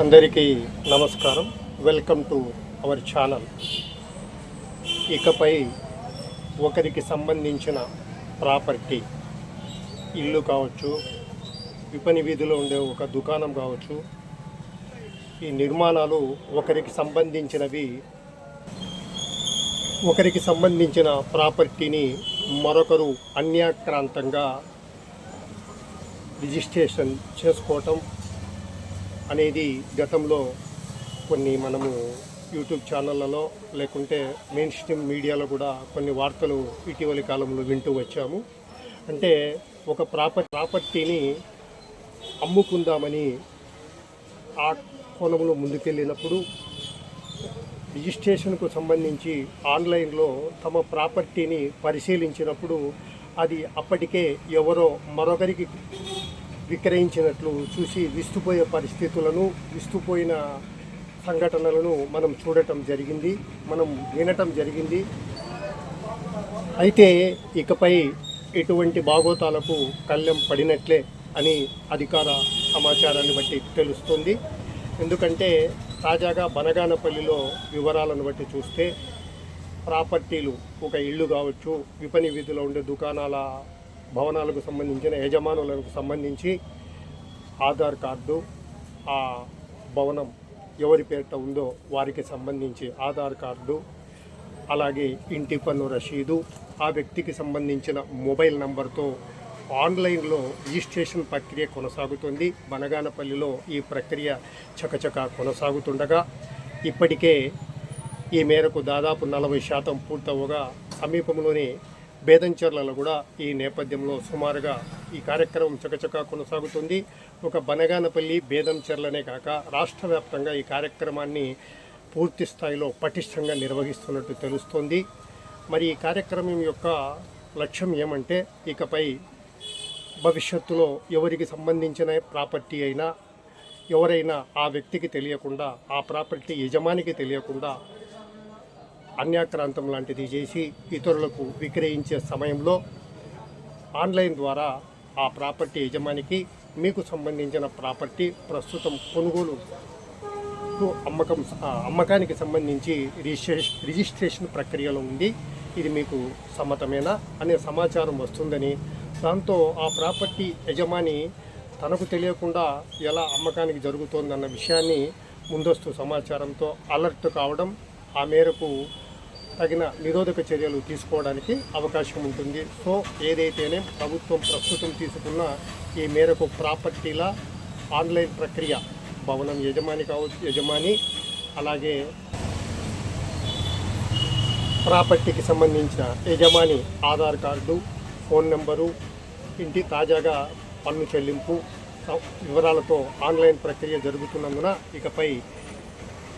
అందరికీ నమస్కారం. Welcome to our channel ఇకపై ఒకరికి సంబంధించిన ప్రాపర్టీ ఇల్లు కావచ్చు విపణి వీధిలో ఉండే ఒక దుకాణం కావచ్చు ఈ నిర్మాణాలు ఒకరికి సంబంధించినవి. ఒకరికి సంబంధించిన ప్రాపర్టీని మరొకరు అన్యాక్రాంతంగా రిజిస్ట్రేషన్ చేసుకోవటం అనేది గతంలో కొన్ని మనము యూట్యూబ్ ఛానళ్ళలో లేకుంటే మెయిన్ స్ట్రీమ్ మీడియాలో కూడా కొన్ని వార్తలు ఇటీవలి కాలంలో వింటూ వచ్చాము. అంటే ఒక ప్రాపర్ ప్రాపర్టీని అమ్ముకుందామని ఆ కోణంలో ముందుకెళ్ళినప్పుడు రిజిస్ట్రేషన్కు సంబంధించి ఆన్లైన్లో తమ ప్రాపర్టీని పరిశీలించినప్పుడు అది అప్పటికే ఎవరో మరొకరికి విక్రయించినట్లు చూసి విస్తుపోయే పరిస్థితులను విస్తుపోయిన సంఘటనలను మనం చూడటం జరిగింది మనం వినటం జరిగింది. అయితే ఇకపై ఎటువంటి భాగోతాలకు కళ్ళెం పడినట్లే అని అధికార సమాచారాన్ని బట్టి తెలుస్తుంది. ఎందుకంటే తాజాగా బనగానపల్లిలో వివరాలను బట్టి చూస్తే ప్రాపర్టీలు ఒక ఇల్లు కావచ్చు విపణి వీధిలో ఉండే దుకాణాల భవనాలకు సంబంధించిన యజమానులకు సంబంధించి ఆధార్ కార్డు ఆ భవనం ఎవరి పేరిట ఉందో వారికి సంబంధించి ఆధార్ కార్డు అలాగే ఇంటి పన్ను రసీదు ఆ వ్యక్తికి సంబంధించిన మొబైల్ నంబర్తో ఆన్లైన్లో రిజిస్ట్రేషన్ ప్రక్రియ కొనసాగుతుంది. బనగానపల్లిలో ఈ ప్రక్రియ చకచక కొనసాగుతుండగా ఇప్పటికే ఈ మేరకు దాదాపు నలభై శాతం పూర్తవగా సమీపంలోని బేదంచెర్లలో కూడా ఈ నేపథ్యంలో సుమారుగా ఈ కార్యక్రమం చకచకా కొనసాగుతుంది. ఒక బనగానపల్లి బేదంచెర్లనే కాక రాష్ట్ర వ్యాప్తంగా ఈ కార్యక్రమాన్ని పూర్తి స్థాయిలో పటిష్టంగా నిర్వహిస్తున్నట్టు తెలుస్తోంది. మరి ఈ కార్యక్రమం యొక్క లక్ష్యం ఏమంటే ఇకపై భవిష్యత్తులో ఎవరికి సంబంధించిన ప్రాపర్టీ అయినా ఎవరైనా ఆ వ్యక్తికి తెలియకుండా ఆ ప్రాపర్టీ యజమానికి తెలియకుండా అన్యాక్రాంతం లాంటిది చేసి ఇతరులకు విక్రయించే సమయంలో ఆన్లైన్ ద్వారా ఆ ప్రాపర్టీ యజమానికి మీకు సంబంధించిన ప్రాపర్టీ ప్రస్తుతం కొనుగోలు అమ్మకం ఆ అమ్మకానికి సంబంధించి రిజిస్ట్రేషన్ రిజిస్ట్రేషన్ ప్రక్రియలో ఉంది. ఇది మీకు సమ్మతమేనా అనే సమాచారం వస్తుందని దాంతో ఆ ప్రాపర్టీ యజమాని తనకు తెలియకుండా ఎలా అమ్మకానికి జరుగుతోందన్న విషయాన్ని ముందస్తు సమాచారంతో అలర్ట్ కావడం ఆ మేరకు తగిన నిరోధక చర్యలు తీసుకోవడానికి అవకాశం ఉంటుంది. సో ఏదైతేనే ప్రభుత్వం ప్రస్తుతం తీసుకున్న ఈ మేరకు ప్రాపర్టీల ఆన్లైన్ ప్రక్రియ భవనం యజమాని కావచ్చు యజమాని అలాగే ప్రాపర్టీకి సంబంధించిన యజమాని ఆధార్ కార్డు ఫోన్ నెంబరు ఇంటి తాజాగా పన్ను చెల్లింపు వివరాలతో ఆన్లైన్ ప్రక్రియ జరుగుతున్నందున ఇకపై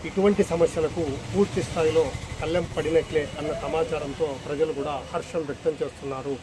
ఇటువంటి సమస్యలకు పూర్తి స్థాయిలో కళ్ళెం పడినట్లే అన్న సమాచారంతో ప్రజలు కూడా హర్షం వ్యక్తం చేస్తున్నారు.